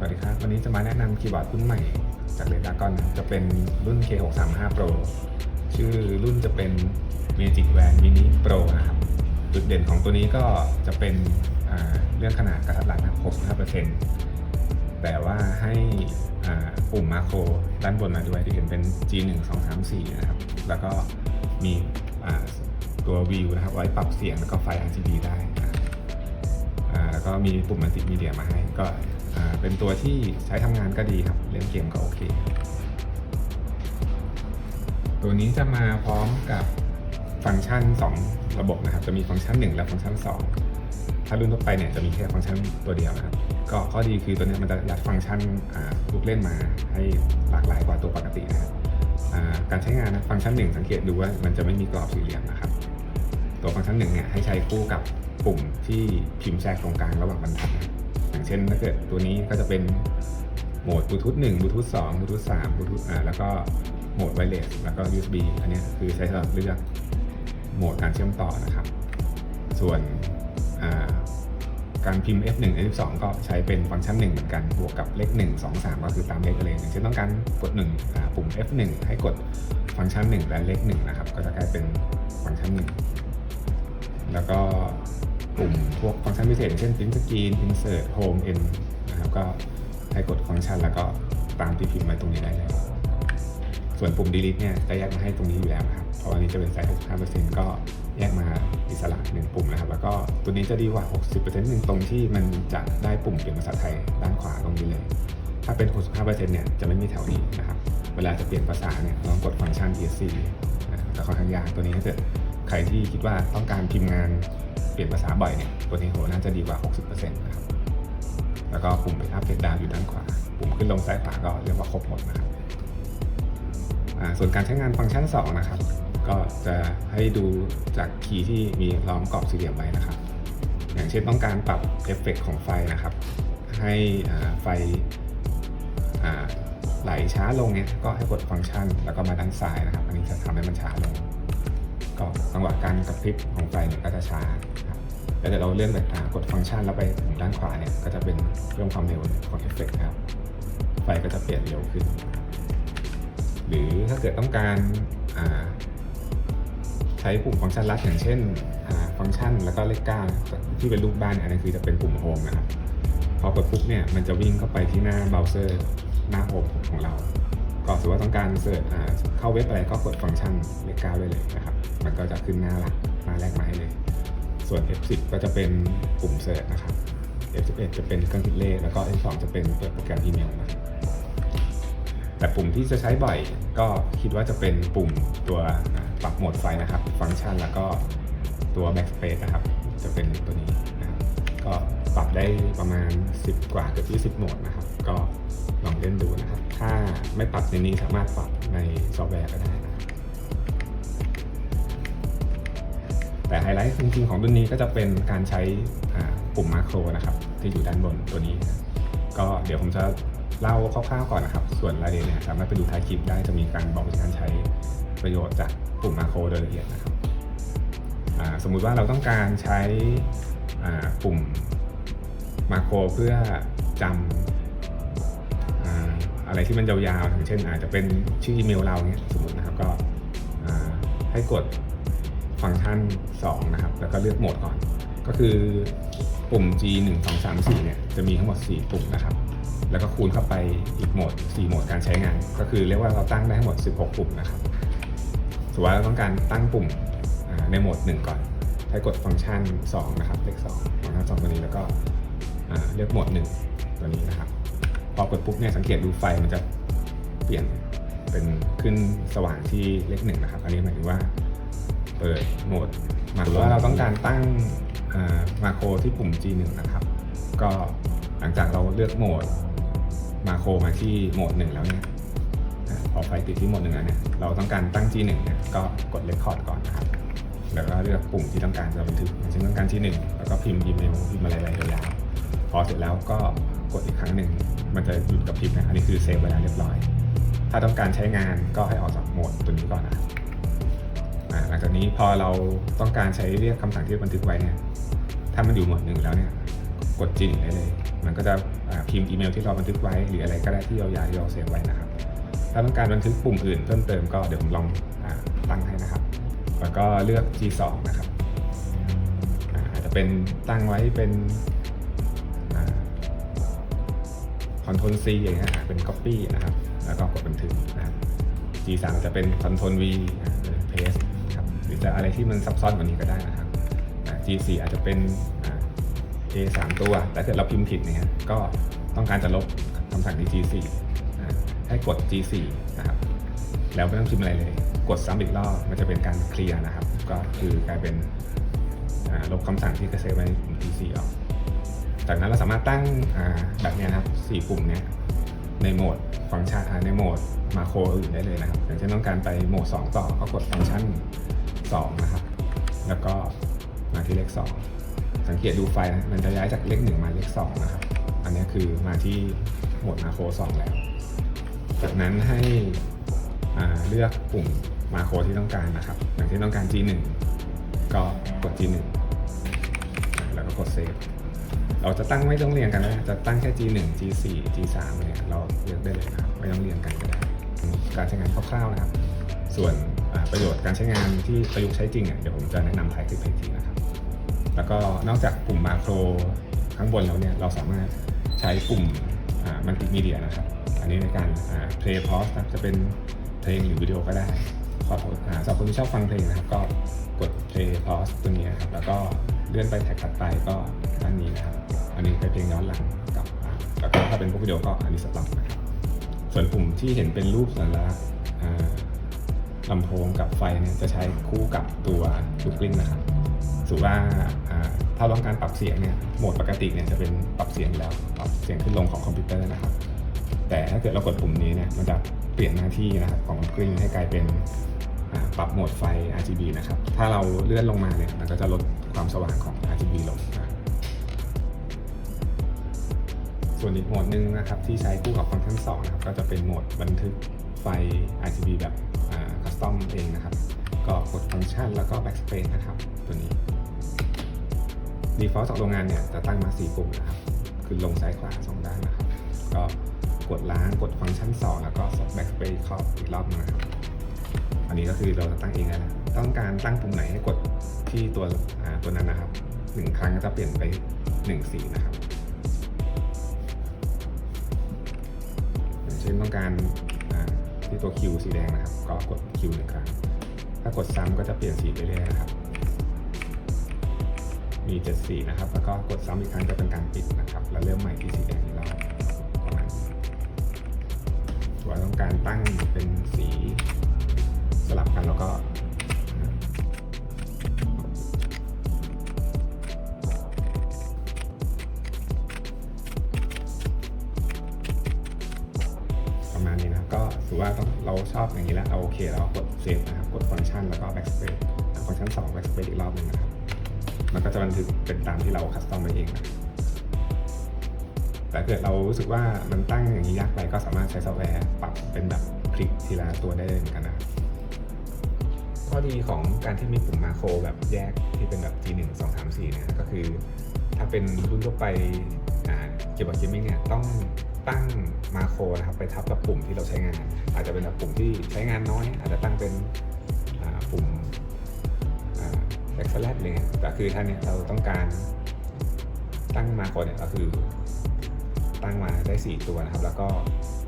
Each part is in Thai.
สวัสดีครับ วันนี้จะมาแนะนำคีย์บอร์ดรุ่นใหม่จากเรดากอนจะเป็นรุ่น K635 Pro ชื่อรุ่นจะเป็น Magic Band Mini Pro นะครับ จุดเด่นของตัวนี้ก็จะเป็นเรื่องขนาดกระทัดรัดนะครับ65%แต่ว่าให้ปุ่มมาโครด้านบนมาด้วยที่เห็นเป็น G1 2 3 4 นะครับ แล้วก็มีตัววิวนะครับ ไว้ปรับเสียงแล้วก็ไฟ RGB ได้ แล้วก็มีปุ่มมัลติมีเดียมาให้ก็ เป็นตัวที่ใช้ทำงานก็ดีครับ เล่นเกมก็โอเค ตัวนี้จะมาพร้อมกับฟังก์ชัน 2 ระบบนะครับ จะมีฟังก์ชัน 1 และฟังก์ชัน 2 ถ้ารุ่นทั่วไปเนี่ยจะมีแค่ฟังก์ชันตัวเดียวนะครับ ก็ข้อดีคือตัวนี้มันจะยัดฟังก์ชันลูกเล่นมาให้หลากหลายกว่าตัวปกตินะครับการใช้งานนะฟังก์ชัน 1 สังเกตดูว่ามันจะไม่มีกรอบสี่เหลี่ยมนะครับ ตัวฟังก์ชันหนึ่งเนี่ยให้ใช้คู่กับปุ่มที่พิมพ์แทรกตรงกลางระหว่างบรรทัดนะ อย่างเช่นถ้าเกิดตัวนี้ก็จะเป็นโหมดบลูทูธ1บลูทูธ2บลูทูธ3บลูทูธอ่าแล้วก็โหมดไวเลสแล้วก็ USB อันนี้คือใช้สำหรับเลือกโหมดการเชื่อมต่อนะครับ ส่วนาการพิมพ์ F1 F2 ก็ใช้เป็นฟังก์ชัน1เหมือนกัน บวกกับเลข 1 2 3 ก็คือตามเลขเลยอย่างเช่นต้องการกด1อ่าปุ่ม F1 ให้กดฟังก์ชัน 1 และเลข1นะครับ ก็จะกลายเป็นฟังก์ชัน 1 แล้วก็ กลุ่มพวกฟังก์ชันพิเศษอย่างเช่น print screen insert home end นะครับก็ให้กดฟังก์ชันแล้วก็ตามที่พิมพ์ไว้ตรงนี้ได้เลยส่วนปุ่ม delete เนี่ยจะแยกมาให้ตรงนี้อยู่แล้วนะครับ เพราะอันนี้จะเป็นไซส์ 65%ก็แยกมาอิสระหนึ่งปุ่มนะครับ แล้วก็ตัวนี้จะดีกว่า 60%หนึ่งตรงที่มันจะได้ปุ่มเปลี่ยนภาษาไทยด้านขวาตรงนี้เลย ถ้าเป็น 65%เนี่ยจะไม่มีแถวนี้นะครับ เวลาจะเปลี่ยนภาษาเนี่ยลองกดฟังก์ชัน ESC นะครับจะค่อนข้างยากตัวนี้ถ้าเกิดใครที่คิดว่าต้องการพิมพ์งาน ปลี่ยนภาษาบ่อยเนี่ยตัวนี้โหน่าจะดีกว่า 60%นะครับแล้วก็ปุ่มเป็นอัพเดตดาวอยู่ด้านขวา ปุ่มขึ้นลงซ้ายขวาก็เรียกว่าครบหมดนะครับส่วนการใช้งานฟังก์ชัน 2 นะครับ ก็จะให้ดูจากคีย์ที่มีล้อมกรอบสี่เหลี่ยมไว้นะครับ อย่างเช่นต้องการปรับเอฟเฟกต์ของไฟนะครับ ให้ไฟไหลช้าลงเนี่ยก็ให้กดฟังก์ชัน แล้วก็มาด้านซ้ายนะครับ อันนี้จะทำให้มันช้าลง จังหวะการกระพริบของไฟเนี่ยก็จะช้าครับแล้วเดี๋ยวเราเลื่อนไปกดฟังก์ชันแล้วไปถึงด้านขวาเนี่ยก็จะเป็นเพิ่มความเร็วของเอฟเฟกต์ครับไฟก็จะเปลี่ยนเร็วขึ้น หรือถ้าเกิดต้องการาใช้ปุ่มฟังก์ชันลัดอย่างเช่นฟังก์ชันแล้วก็เลขเก้าที่เป็นรูปบ้านเนี่ยอันนี้คือจะเป็นปุ่มโฮมนะครับพอกดปุ๊บเนี่ยมันจะวิ่งเข้าไปที่หน้าเบราว์เซอร์หน้าโฮมของเรา ก็สมมติว่าต้องการเสิร์ชเข้าเว็บอะไรก็กดฟังก์ชันเลขเก้าได้เลยนะครับ มันก็จะขึ้นหน้าหลักหน้าแรกมาให้เลย ส่วน F10 ก็จะเป็นปุ่มเสิร์ชนะครับ F11 จะเป็นเครื่องคิดเลขแล้วก็ F2 จะเป็นเปิดโปรแกรมอีเมลนะครับแต่ปุ่มที่จะใช้บ่อยก็คิดว่าจะเป็นปุ่มตัวปรับโหมดไฟนะครับ ฟังก์ชันแล้วก็ตัว backspace นะครับ จะเป็นตัวนี้นะครับก็ปรับได้ประมาณ 10 กว่าเกือบ20โหมดนะครับ ก็ ลองเล่นดูนะครับ ถ้าไม่ปรับในนี้สามารถปรับในซอฟต์แวร์ก็ได้นะแต่ไฮไลท์จริงๆของรุ่นนี้ก็จะเป็นการใช้ปุ่มมาโครนะครับ ที่อยู่ด้านบนตัวนี้ ก็เดี๋ยวผมจะเล่าคร่าวๆก่อนนะครับ ส่วนรายละเอียดเนี่ยสามารถไปดูท้ายคลิปได้จะมีการบอกวิธีการใช้ประโยชน์จากปุ่มมาโครโดยละเอียดนะครับสมมุติว่าเราต้องการใช้ปุ่มมาโครเพื่อจำ อะไรที่มันยาวๆอย่างเช่น อาจจะเป็นชื่ออีเมลเราเนี่ยสมมตินะครับก็ให้กดฟังก์ชัน 2 นะครับ แล้วก็เลือกโหมดก่อน ก็คือปุ่ม G 1 2 3 4เนี่ยจะมีทั้งหมด 4 ปุ่มนะครับ แล้วก็คูณเข้าไปอีกโหมด 4 โหมดการใช้งาน ก็คือเรียกว่าเราตั้งได้ทั้งหมด 16 ปุ่มนะครับสมมติว่าเราต้องการตั้งปุ่มในโหมด 1 ก่อนให้กดฟังก์ชัน 2 นะครับ เลข2ฟังก์ชัน2ตัวนี้แล้วก็เลือกโหมด 1 ตัวนี้นะครับ พอกดปุ๊บเนี่ยสังเกตดูไฟมันจะเปลี่ยนเป็นขึ้นสว่างที่เลขหนึ่งนะครับ อันนี้หมายถึงว่าเปิดโหมดมาหรือว่าเราต้องการตั้งมาโครที่ปุ่ม G1 นะครับ ก็หลังจากเราเลือกโหมดมาโครมาที่โหมด1แล้วเนี่ยพอไฟติดที่โหมดหนึ่งแล้วเนี่ยเราต้องการตั้ง G1 เนี่ยก็กด Record ก่อนนะครับแล้วก็เลือกปุ่มที่ต้องการจะบันทึกอย่างเช่นต้องการที่1แล้วก็พิมพ์อีเมลพิมพ์อะไรๆยาวๆพอเสร็จแล้วก็กดอีกครั้งหนึ่ง มันจะหยุดกับพริบนะอันนี้คือเซฟไว้แล้วเรียบร้อย ถ้าต้องการใช้งานก็ให้ออกจากโหมดตัวนี้ก่อนนะหลังจากนี้พอเราต้องการใช้เรียกคำสั่งที่บันทึกไว้เนี่ยถ้ามันอยู่หมวดหนึ่งแล้วเนี่ยกดจริงได้เลย มันก็จะพิมพ์อีเมลที่เราบันทึกไว้ หรืออะไรก็ได้ที่เราอยากที่เราเซฟไว้นะครับ ถ้าต้องการบันทึกปุ่มอื่นเพิ่มเติมก็เดี๋ยวผมลองอตั้งให้นะครับ แล้วก็เลือก G2 นะครับอาจจะเป็นตั้งไว้เป็น คอนโทรล C อย่างเงี้ยเป็น Copy นะครับ แล้วก็กดบันทึกนะครับ G3 จะเป็น Ctrl V อะเป็น Paste ครับหรือจะอะไรที่มันซับซ้อนกว่านี้ก็ได้นะครับ G4 อาจจะเป็น A 3 ตัว แต่ถ้าเราพิมพ์ผิดเนี่ยก็ต้องการจะลบคำสั่งใน G4 ให้กด G4 นะครับ แล้วไม่ต้องพิมพ์อะไรเลย กดซ้ำอีกรอบ มันจะเป็นการเคลียร์นะครับ ก็คือกลายเป็นลบคำสั่งที่กระเซฟไว้ใน G4 ออก จากนั้นเราสามารถตั้งแบบนี้นะครับ4ปุ่มเนี้ยในโหมดฟังก์ชันอ่าในโหมดมาโครอื่นได้เลยนะครับ อย่างเช่นต้องการไปโหมด 2 ต่อก็กดฟังก์ชัน 2 นะครับ แล้วก็มาที่เลข 2 สังเกตดูไฟนะมันจะย้ายจากเลข 1 มาเลข 2 นะครับ อันนี้คือมาที่โหมดมาโคร 2 แล้ว จากนั้นให้เลือกปุ่มมาโครที่ต้องการนะครับ อย่างเช่นต้องการ G1 ก็กด G1 แล้วก็กดเซฟ เราจะตั้งไม่ต้องเรียงกันนะ จะตั้งแค่ G1 G4 G3 เนี่ยเราเลือกได้เลยนะครับไม่ต้องเรียงกันก็ได้ การใช้งานคร่าวๆนะครับ ส่วนประโยชน์การใช้งานที่ประยุกต์ใช้จริงเนี่ยเดี๋ยวผมจะแนะนำท้ายคลิปอีกทีนะครับ แล้วก็นอกจากปุ่มมาโครข้างบนแล้วเนี่ยเราสามารถใช้ปุ่มมัลติมีเดียนะครับ อันนี้ในการเพลย์พอสจะเป็นเพลงหรือวิดีโอก็ได้ขออ่าสำหรับคนที่ชอบฟังเพลงนะครับ ก็กด play pause ตัวนี้นะครับแล้วก็เลื่อนไปแท็กถัดไปก็ด้านนี้นะครับ อันนี้เป็นเพลงย้อนหลังกับอ่าแล้วก็ถ้าเป็นพวกวิดีโอก็อันนี้สต็อปนะครับส่วนปุ่มที่เห็นเป็นรูปสัญลักษณ์ลำโพงกับไฟเนี่ยจะใช้คู่กับตัวลูกลิ้งนะครับถือว่าอ่าถ้าต้องการปรับเสียงเนี่ยโหมดปกติเนี่ยจะเป็นปรับเสียงแล้วปรับเสียงขึ้นลงของคอมพิวเตอร์นะครับ แต่ถ้าเกิดเรากดปุ่มนี้เนี่ยมันจะเปลี่ยนหน้าที่นะครับของกลิ้งให้กลายเป็นปรับโหมดไฟ RGB นะครับ ถ้าเราเลื่อนลงมาเนี่ยมันก็จะลดความสว่างของ RGB ลงนะ ส่วนอีกโหมดหนึ่งนะครับที่ใช้คู่กับฟังก์ชัน2นะครับก็จะเป็นโหมดบันทึกไฟ RGB แบบคัสตอมเองนะครับ ก็กดฟังก์ชันแล้วก็ backspace นะครับ ตัวนี้ default จากโรงงานเนี่ยจะตั้งมา 4 ปุ่มนะครับ คือลงซ้ายขวา 2 ด้านนะครับ ก็กดล้างกดฟังก์ชัน 2 แล้วก็ backspace ครอบอีกรอบหนึงนะครับ อันนี้ก็คือเราจะตั้งเองแล้วต้องการตั้งปุ่มไหนให้กดที่ตัวตัวนั้นนะครับหนึ่งครั้งก็จะเปลี่ยนไปหนึ่งสีนะครับ อย่างเช่นต้องการที่ตัวคิวสีแดงนะครับ ก็กดคิวหนึ่งครั้ง ถ้ากดซ้ำก็จะเปลี่ยนสีไปเรื่อยๆนะครับ มีเจ็ดสีนะครับ แล้วก็กดซ้ำอีกครั้งจะเป็นการปิดนะครับ แล้วเริ่มใหม่ที่สีแดงอีกรอบประมาณนี้ส่วนต้องการตั้งเป็นสีสลับกันแล้วก็ ประมาณนี้นะก็ถือว่าเราชอบอย่างนี้แล้วเราโอเคแล้วกดเซฟนะครับกดฟังก์ชันแล้วก็ backspace ฟังก์ชัน2 backspace อีกรอบหนึงนะครับมันก็จะบันทึกเป็นตามที่เราคัสตอมมาเองนะแต่เกิดเรารู้สึกว่ามันตั้งอย่างนี้ยากไปก็สามารถใช้ซอฟต์แวร์ปรับเป็นแบบคลิกทีละตัวได้เหมือนกันนะข้อดีของการที่มีปุ่มมาโครแบบแยกที่เป็นแบบ G1 2 3 4เนี่ยก็คือ ถ้าเป็นรุ่นทั่วไปอ่าเกี่ยวกับเกมมิ่งเนี่ยต้อง ตั้งมาโครนะครับไปทับกับปุ่มที่เราใช้งาน อาจจะเป็นแบบปุ่มที่ใช้งานน้อย อาจจะตั้งเป็นปุ่มแบ็กสแลดเงี้ยแต่คือถ้านเนี่ยเราต้องการตั้งมาโครเนี่ยก็คือ ตั้งมาได้ 4 ตัวนะครับ แล้วก็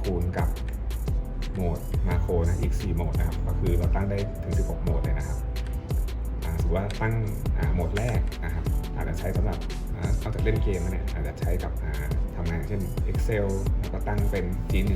คูณกับโหมดมาโครนะอีก 4 โหมดนะครับ ก็คือเราตั้งได้ถึง 16 โหมดเลยนะครับถือว่าตั้งโหมดแรกนะครับอาจจะใช้สำหรับ นอกจากเล่นเกมแล้วเนี่ยอาจจะใช้กับทำงานเช่น Excel แล้วก็ตั้งเป็น G1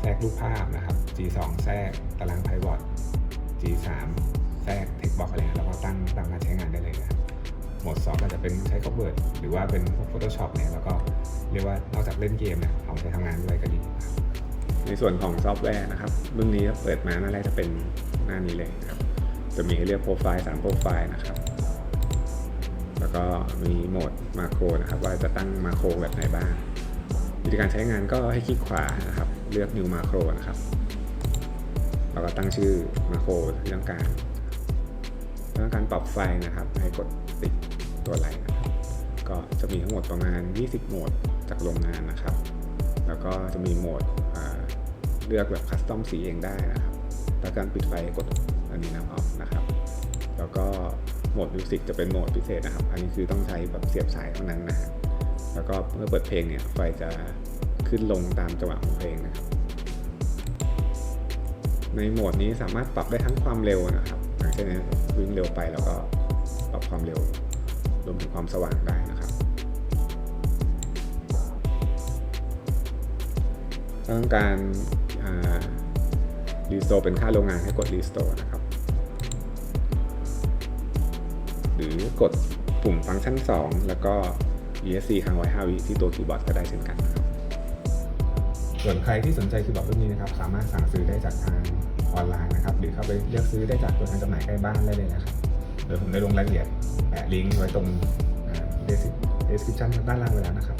แทรกรูปภาพนะครับ G2 แทรกตารางไพวอต G3 แทรก text box อะไรเงี้ยแล้วก็ตั้งตามการใช้งานได้เลยนะครับโหมด2ก็จะเป็นใช้ Cover หรือว่าเป็นพวก Photoshop เนี่ยแล้วก็เรียกว่านอกจากเล่นเกมเนี่ยเอาไปทำงานด้วยก็ดีครับในส่วนของซอฟต์แวร์นะครับรุ่นนี้เปิดมาหน้าแรกจะเป็นหน้านี้เลยนะครับจะมีให้เลือกโปรไฟล์3โปรไฟล์นะครับ แล้วก็มีโหมดมาโครนะครับว่าจะตั้งมาโครแบบไหนบ้าง วิธีการใช้งานก็ให้คลิกขวานะครับ เลือก New Macro นะครับแล้วก็ตั้งชื่อมาโครที่ต้องการถ้าต้องการปรับไฟนะครับ ให้กดติดตัวไลน์นะครับก็จะมีทั้งหมดประมาณ 20 โหมดจากโรงงานนะครับ แล้วก็จะมีโหมดเลือกแบบคัสตอมสีเองได้นะครับ แล้วการปิดไฟกดอันนี้นะออฟนะครับ แล้วก็ มดมิวสิกจะเป็นโหมดพิเศษนะครับ อันนี้คือต้องใช้แบบเสียบสายเท่านั้นนะฮะแล้วก็เมื่อเปิดเพลงเนี่ยไฟจะขึ้นลงตามจังหวะของเพลงนะครับในโหมดนี้สามารถปรับได้ทั้งความเร็วนะครับอย่างเช่นเนี่ยวิ่งเร็วไปแล้วก็ปรับความเร็วรวมถึงความสว่างได้นะครับถ้าต้องการรีสโตรเป็นค่าโรงงานให้กดรีสโตรนะครับ กดปุ่มฟังก์ชัน 2 แล้วก็ ESC ค้างไว้ 5 วิที่ตัวคีย์บอร์ดก็ได้เช่นกันครับส่วนใครที่สนใจคีย์บอร์ดรุ่นนี้นะครับ สามารถสั่งซื้อได้จากทางออนไลน์นะครับ หรือเข้าไปเลือกซื้อได้จากตัวแทนจำหน่ายใกล้บ้านได้เลยนะครับเดี๋ยวผมได้ลงรายละเอียดแปะลิงก์ไว้ตรง description ด้านล่างไว้แล้วนะครับ